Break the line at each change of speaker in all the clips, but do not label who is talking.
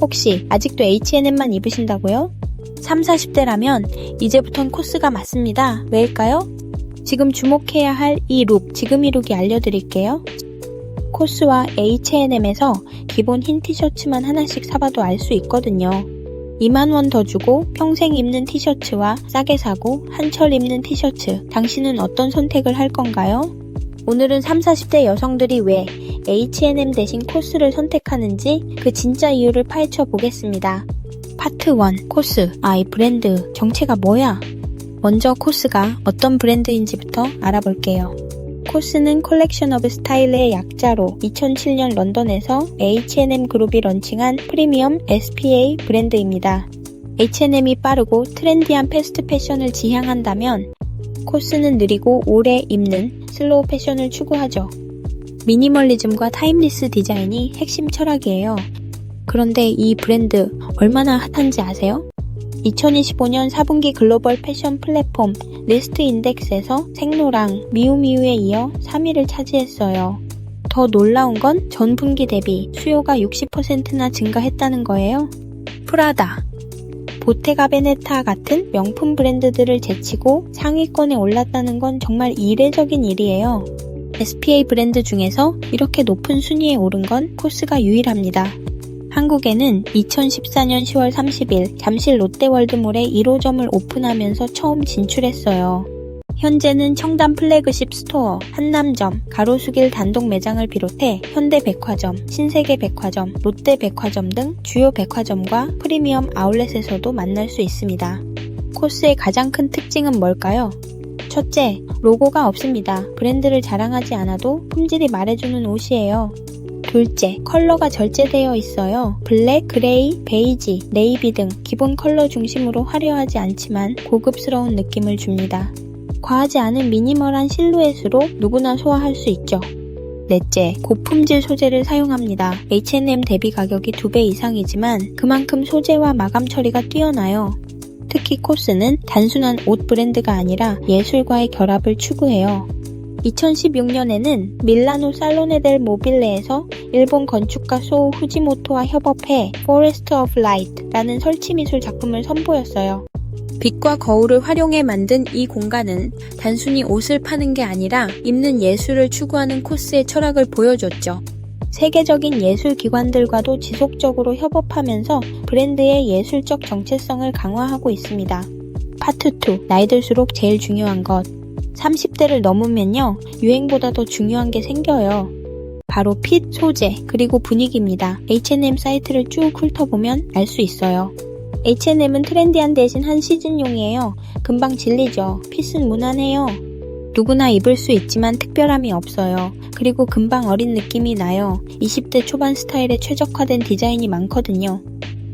혹시 아직도 H&M만 입으신다고요? 3, 40대라면 이제부턴 코스가 맞습니다. 왜일까요? 지금 주목해야 할 이 룩, 지금 이 룩이 알려드릴게요. 코스와 H&M에서 기본 흰 티셔츠만 하나씩 사봐도 알 수 있거든요. 2만원 더 주고 평생 입는 티셔츠와 싸게 사고 한철 입는 티셔츠, 당신은 어떤 선택을 할 건가요? 오늘은 3, 40대 여성들이 왜 H&M 대신 코스를 선택하는지 그 진짜 이유를 파헤쳐 보겠습니다. 파트 1 코스 아 이 브랜드 정체가 뭐야? 먼저 코스가 어떤 브랜드인지부터 알아볼게요. 코스는 컬렉션 오브 스타일의 약자로 2007년 런던에서 H&M 그룹이 런칭한 프리미엄 SPA 브랜드입니다. H&M이 빠르고 트렌디한 패스트 패션을 지향한다면 코스는 느리고 오래 입는 슬로우 패션을 추구하죠. 미니멀리즘과 타임리스 디자인이 핵심 철학이에요. 그런데 이 브랜드 얼마나 핫한지 아세요? 2025년 4분기 글로벌 패션 플랫폼 리스트 인덱스에서 생로랑 미우미우에 이어 3위를 차지했어요. 더 놀라운 건 전분기 대비 수요가 60%나 증가했다는 거예요. 프라다, 보테가 베네타 같은 명품 브랜드들을 제치고 상위권에 올랐다는 건 정말 이례적인 일이에요. SPA 브랜드 중에서 이렇게 높은 순위에 오른 건 코스가 유일합니다. 한국에는 2014년 10월 30일 잠실 롯데월드몰에 1호점을 오픈하면서 처음 진출했어요. 현재는 청담 플래그십 스토어, 한남점, 가로수길 단독 매장을 비롯해 현대백화점, 신세계백화점, 롯데백화점 등 주요 백화점과 프리미엄 아울렛에서도 만날 수 있습니다. 코스의 가장 큰 특징은 뭘까요? 첫째, 로고가 없습니다. 브랜드를 자랑하지 않아도 품질이 말해주는 옷이에요. 둘째, 컬러가 절제되어 있어요. 블랙, 그레이, 베이지, 네이비 등 기본 컬러 중심으로 화려하지 않지만 고급스러운 느낌을 줍니다. 과하지 않은 미니멀한 실루엣으로 누구나 소화할 수 있죠. 넷째, 고품질 소재를 사용합니다. H&M 대비 가격이 2배 이상이지만 그만큼 소재와 마감 처리가 뛰어나요. 특히 코스는 단순한 옷 브랜드가 아니라 예술과의 결합을 추구해요. 2016년에는 밀라노 살로네 델 모빌레에서 일본 건축가 소우 후지모토와 협업해 Forest of Light라는 설치 미술 작품을 선보였어요. 빛과 거울을 활용해 만든 이 공간은 단순히 옷을 파는 게 아니라 입는 예술을 추구하는 코스의 철학을 보여줬죠. 세계적인 예술 기관들과도 지속적으로 협업하면서 브랜드의 예술적 정체성을 강화하고 있습니다. 파트 2. 나이 들수록 제일 중요한 것. 30대를 넘으면요, 유행보다 더 중요한 게 생겨요. 바로 핏, 소재, 그리고 분위기입니다. H&M 사이트를 쭉 훑어보면 알 수 있어요. H&M은 트렌디한 대신 한 시즌용이에요. 금방 질리죠. 핏은 무난해요. 누구나 입을 수 있지만 특별함이 없어요. 그리고 금방 어린 느낌이 나요. 20대 초반 스타일에 최적화된 디자인이 많거든요.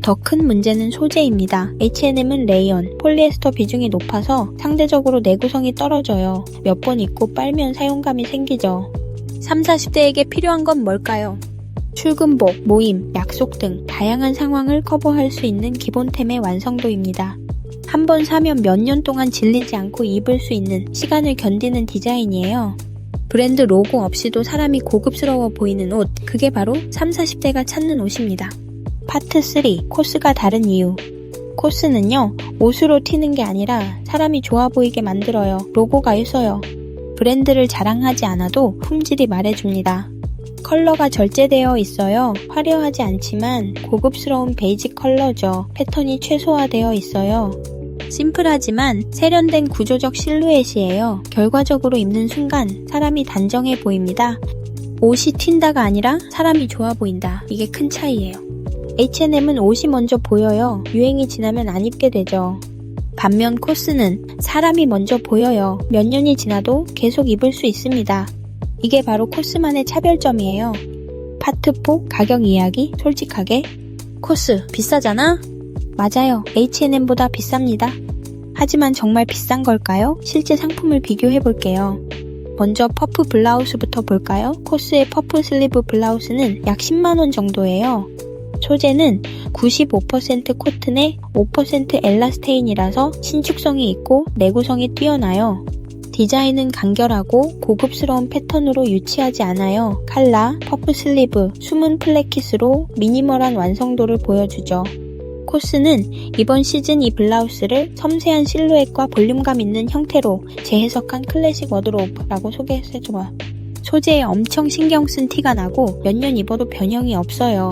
더 큰 문제는 소재입니다. H&M은 레이언, 폴리에스터 비중이 높아서 상대적으로 내구성이 떨어져요. 몇 번 입고 빨면 사용감이 생기죠. 3, 40대에게 필요한 건 뭘까요? 출근복, 모임, 약속 등 다양한 상황을 커버할 수 있는 기본템의 완성도입니다. 한 번 사면 몇 년 동안 질리지 않고 입을 수 있는 시간을 견디는 디자인이에요. 브랜드 로고 없이도 사람이 고급스러워 보이는 옷, 그게 바로 3, 40대가 찾는 옷입니다. 파트 3, 코스가 다른 이유. 코스는요, 옷으로 튀는 게 아니라 사람이 좋아 보이게 만들어요. 로고가 있어요. 브랜드를 자랑하지 않아도 품질이 말해줍니다. 컬러가 절제되어 있어요. 화려하지 않지만 고급스러운 베이직 컬러죠. 패턴이 최소화되어 있어요. 심플하지만 세련된 구조적 실루엣이에요. 결과적으로 입는 순간 사람이 단정해 보입니다. 옷이 튄다가 아니라 사람이 좋아 보인다. 이게 큰 차이예요. H&M은 옷이 먼저 보여요. 유행이 지나면 안 입게 되죠. 반면 코스는 사람이 먼저 보여요. 몇 년이 지나도 계속 입을 수 있습니다. 이게 바로 코스만의 차별점이에요. 파트 4 가격 이야기 솔직하게 코스 비싸잖아? 맞아요. H&M보다 비쌉니다. 하지만 정말 비싼 걸까요? 실제 상품을 비교해 볼게요. 먼저 퍼프 블라우스부터 볼까요? 코스의 퍼프 슬리브 블라우스는 약 10만원 정도예요. 소재는 95% 코튼에 5% 엘라스테인이라서 신축성이 있고 내구성이 뛰어나요. 디자인은 간결하고 고급스러운 패턴으로 유치하지 않아요. 칼라, 퍼프 슬리브, 숨은 플래킷으로 미니멀한 완성도를 보여주죠. 코스는 이번 시즌 이 블라우스를 섬세한 실루엣과 볼륨감 있는 형태로 재해석한 클래식 워드로브라고 소개해줘요. 소재에 엄청 신경 쓴 티가 나고 몇 년 입어도 변형이 없어요.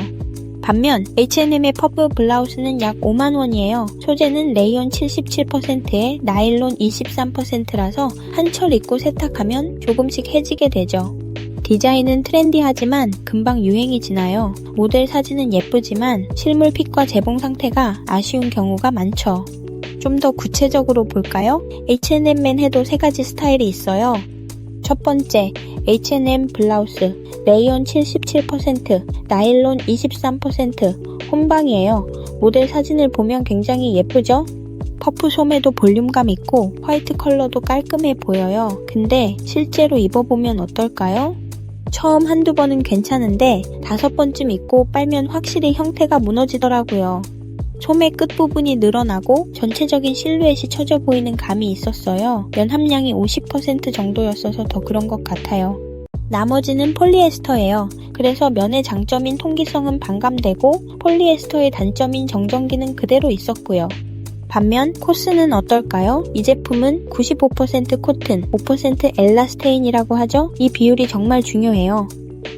반면 H&M의 퍼프 블라우스는 약 5만원이에요. 소재는 레이온 77%에 나일론 23%라서 한철 입고 세탁하면 조금씩 해지게 되죠. 디자인은 트렌디하지만 금방 유행이 지나요. 모델 사진은 예쁘지만 실물 핏과 재봉 상태가 아쉬운 경우가 많죠. 좀 더 구체적으로 볼까요? H&M맨 해도 세 가지 스타일이 있어요. 첫 번째, H&M 블라우스, 레이온 77%, 나일론 23%, 혼방이에요. 모델 사진을 보면 굉장히 예쁘죠? 퍼프 소매도 볼륨감 있고 화이트 컬러도 깔끔해 보여요. 근데 실제로 입어보면 어떨까요? 처음 한두 번은 괜찮은데 다섯 번쯤 입고 빨면 확실히 형태가 무너지더라고요. 소매 끝부분이 늘어나고 전체적인 실루엣이 처져 보이는 감이 있었어요. 면 함량이 50% 정도였어서 더 그런 것 같아요. 나머지는 폴리에스터예요. 그래서 면의 장점인 통기성은 반감되고 폴리에스터의 단점인 정전기는 그대로 있었고요. 반면 코스는 어떨까요? 이 제품은 95% 코튼, 5% 엘라스테인이라고 하죠? 이 비율이 정말 중요해요.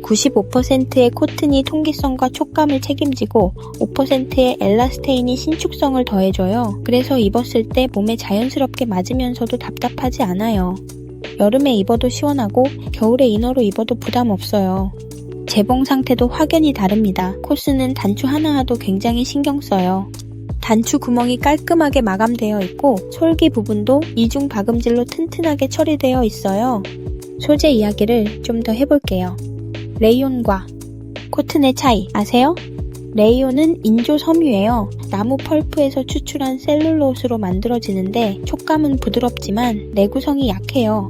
95%의 코튼이 통기성과 촉감을 책임지고 5%의 엘라스테인이 신축성을 더해줘요. 그래서 입었을 때 몸에 자연스럽게 맞으면서도 답답하지 않아요. 여름에 입어도 시원하고 겨울에 이너로 입어도 부담 없어요. 재봉 상태도 확연히 다릅니다. 코스는 단추 하나하나도 굉장히 신경 써요. 단추 구멍이 깔끔하게 마감되어 있고 솔기 부분도 이중 박음질로 튼튼하게 처리되어 있어요. 소재 이야기를 좀 더 해볼게요. 레이온과 코튼의 차이 아세요? 레이온은 인조 섬유예요. 나무 펄프에서 추출한 셀룰로스로 만들어지는데 촉감은 부드럽지만 내구성이 약해요.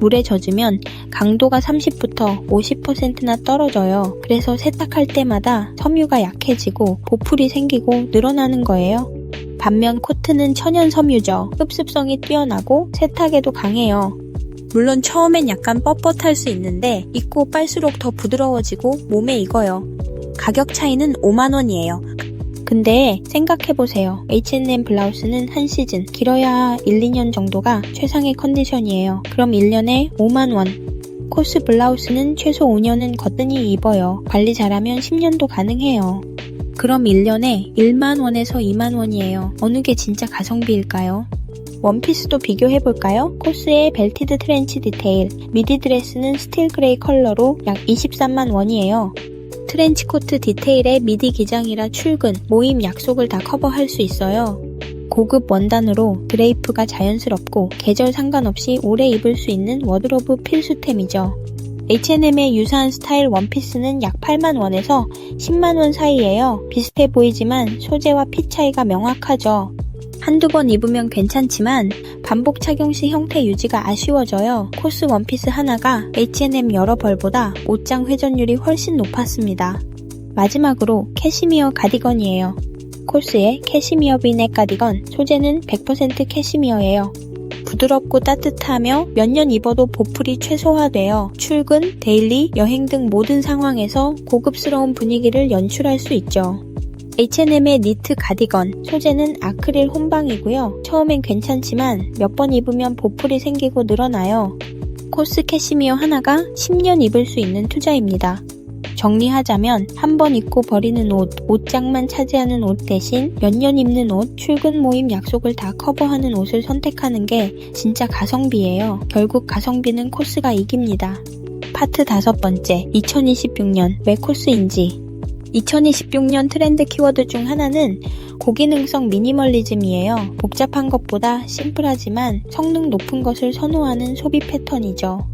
물에 젖으면 강도가 30부터 50%나 떨어져요. 그래서 세탁할 때마다 섬유가 약해지고 보풀이 생기고 늘어나는 거예요. 반면 코트는 천연 섬유죠. 흡습성이 뛰어나고 세탁에도 강해요. 물론 처음엔 약간 뻣뻣할 수 있는데 입고 빨수록 더 부드러워지고 몸에 익어요. 가격 차이는 5만원이에요. 근데 생각해보세요. H&M 블라우스는 한 시즌, 길어야 1, 2년 정도가 최상의 컨디션이에요. 그럼 1년에 5만원. 코스 블라우스는 최소 5년은 거뜬히 입어요. 관리 잘하면 10년도 가능해요. 그럼 1년에 1만원에서 2만원이에요. 어느 게 진짜 가성비일까요? 원피스도 비교해볼까요? 코스의 벨티드 트렌치 디테일, 미디 드레스는 스틸 그레이 컬러로 약 23만 원이에요. 트렌치 코트 디테일의 미디 기장이라 출근, 모임 약속을 다 커버할 수 있어요. 고급 원단으로 드레이프가 자연스럽고 계절 상관없이 오래 입을 수 있는 워드로브 필수템이죠. H&M의 유사한 스타일 원피스는 약 8만원에서 10만원 사이예요. 비슷해 보이지만 소재와 핏 차이가 명확하죠. 한두 번 입으면 괜찮지만 반복 착용 시 형태 유지가 아쉬워져요. 코스 원피스 하나가 H&M 여러 벌보다 옷장 회전율이 훨씬 높았습니다. 마지막으로 캐시미어 가디건이에요. 코스의 캐시미어 비넥 가디건 소재는 100% 캐시미어예요. 부드럽고 따뜻하며 몇 년 입어도 보풀이 최소화되어 출근, 데일리, 여행 등 모든 상황에서 고급스러운 분위기를 연출할 수 있죠. H&M의 니트 가디건, 소재는 아크릴 혼방이고요. 처음엔 괜찮지만 몇 번 입으면 보풀이 생기고 늘어나요. 코스 캐시미어 하나가 10년 입을 수 있는 투자입니다. 정리하자면 한 번 입고 버리는 옷, 옷장만 차지하는 옷 대신 몇 년 입는 옷, 출근 모임 약속을 다 커버하는 옷을 선택하는 게 진짜 가성비예요. 결국 가성비는 코스가 이깁니다. 파트 다섯 번째, 2026년 왜 코스인지 2026년 트렌드 키워드 중 하나는 고기능성 미니멀리즘이에요. 복잡한 것보다 심플하지만 성능 높은 것을 선호하는 소비 패턴이죠.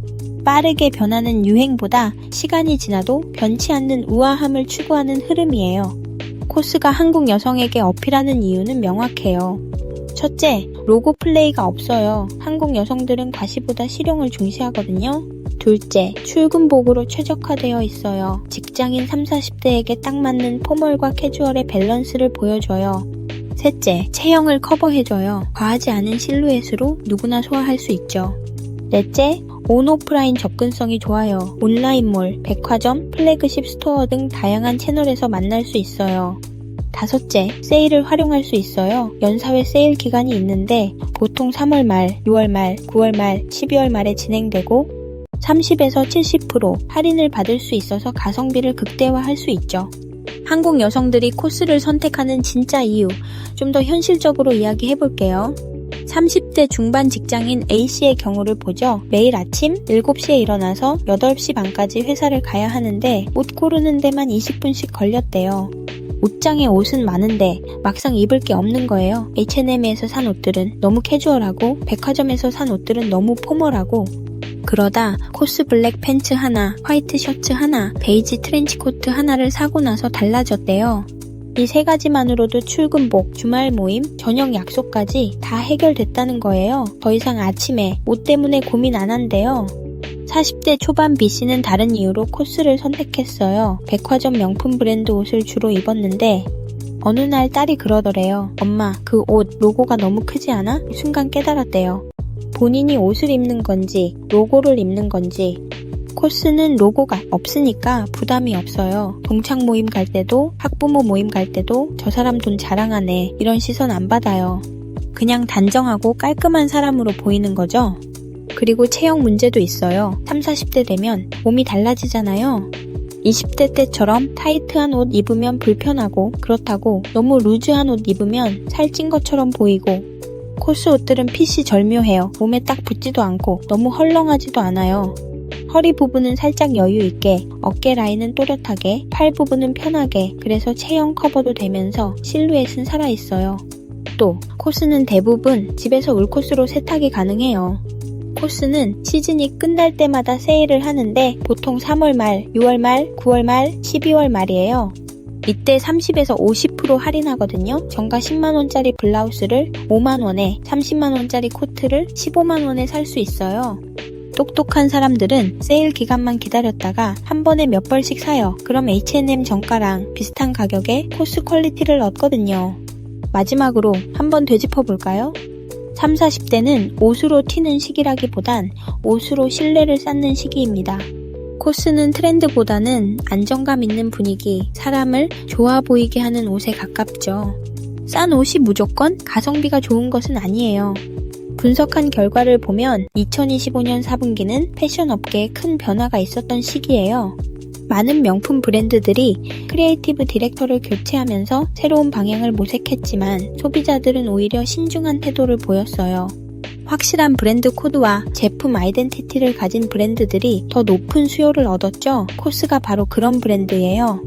빠르게 변하는 유행보다 시간이 지나도 변치 않는 우아함을 추구하는 흐름이에요. 코스가 한국 여성에게 어필하는 이유는 명확해요. 첫째, 로고 플레이가 없어요. 한국 여성들은 과시보다 실용을 중시하거든요. 둘째, 출근복으로 최적화되어 있어요. 직장인 3, 40대에게 딱 맞는 포멀과 캐주얼의 밸런스를 보여줘요. 셋째, 체형을 커버해줘요. 과하지 않은 실루엣으로 누구나 소화할 수 있죠. 넷째, 온 오프라인 접근성이 좋아요. 온라인몰, 백화점, 플래그십 스토어 등 다양한 채널에서 만날 수 있어요. 다섯째, 세일을 활용할 수 있어요. 연사회 세일 기간이 있는데 보통 3월 말, 6월 말, 9월 말, 12월 말에 진행되고 30에서 70% 할인을 받을 수 있어서 가성비를 극대화할 수 있죠. 한국 여성들이 코스를 선택하는 진짜 이유, 좀 더 현실적으로 이야기해 볼게요. 30대 중반 직장인 A씨의 경우를 보죠. 매일 아침 7시에 일어나서 8시 반까지 회사를 가야 하는데 옷 고르는 데만 20분씩 걸렸대요. 옷장에 옷은 많은데 막상 입을 게 없는 거예요. H&M에서 산 옷들은 너무 캐주얼하고 백화점에서 산 옷들은 너무 포멀하고 그러다 코스 블랙 팬츠 하나, 화이트 셔츠 하나, 베이지 트렌치 코트 하나를 사고 나서 달라졌대요. 이 세 가지만으로도 출근복, 주말 모임, 저녁 약속까지 다 해결됐다는 거예요. 더 이상 아침에 옷 때문에 고민 안 한대요. 40대 초반 B씨는 다른 이유로 코스를 선택했어요. 백화점 명품 브랜드 옷을 주로 입었는데 어느 날 딸이 그러더래요. 엄마, 그 옷 로고가 너무 크지 않아? 순간 깨달았대요. 본인이 옷을 입는 건지 로고를 입는 건지 코스는 로고가 없으니까 부담이 없어요. 동창 모임 갈 때도 학부모 모임 갈 때도 저 사람 돈 자랑하네 이런 시선 안 받아요. 그냥 단정하고 깔끔한 사람으로 보이는 거죠. 그리고 체형 문제도 있어요. 3, 40대 되면 몸이 달라지잖아요. 20대 때처럼 타이트한 옷 입으면 불편하고 그렇다고 너무 루즈한 옷 입으면 살찐 것처럼 보이고 코스 옷들은 핏이 절묘해요. 몸에 딱 붙지도 않고 너무 헐렁하지도 않아요. 허리 부분은 살짝 여유 있게, 어깨 라인은 또렷하게, 팔 부분은 편하게, 그래서 체형 커버도 되면서 실루엣은 살아있어요. 또, 코스는 대부분 집에서 울코스로 세탁이 가능해요. 코스는 시즌이 끝날 때마다 세일을 하는데 보통 3월 말, 6월 말, 9월 말, 12월 말이에요. 이때 30에서 50% 할인하거든요. 정가 10만원짜리 블라우스를 5만원에, 30만원짜리 코트를 15만원에 살 수 있어요. 똑똑한 사람들은 세일 기간만 기다렸다가 한 번에 몇 벌씩 사요. 그럼 H&M 정가랑 비슷한 가격에 코스 퀄리티를 얻거든요. 마지막으로 한번 되짚어 볼까요? 3, 40대는 옷으로 튀는 시기라기보단 옷으로 신뢰를 쌓는 시기입니다. 코스는 트렌드보다는 안정감 있는 분위기, 사람을 좋아 보이게 하는 옷에 가깝죠. 싼 옷이 무조건 가성비가 좋은 것은 아니에요. 분석한 결과를 보면 2025년 4분기는 패션 업계에 큰 변화가 있었던 시기예요. 많은 명품 브랜드들이 크리에이티브 디렉터를 교체하면서 새로운 방향을 모색했지만 소비자들은 오히려 신중한 태도를 보였어요. 확실한 브랜드 코드와 제품 아이덴티티를 가진 브랜드들이 더 높은 수요를 얻었죠. 코스가 바로 그런 브랜드예요.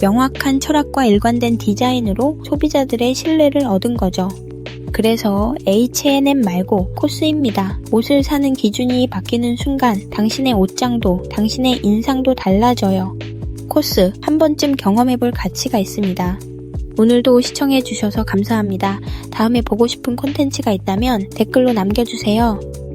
명확한 철학과 일관된 디자인으로 소비자들의 신뢰를 얻은 거죠. 그래서 H&M 말고 코스입니다. 옷을 사는 기준이 바뀌는 순간 당신의 옷장도 당신의 인상도 달라져요. 코스 한 번쯤 경험해볼 가치가 있습니다. 오늘도 시청해주셔서 감사합니다. 다음에 보고 싶은 콘텐츠가 있다면 댓글로 남겨주세요.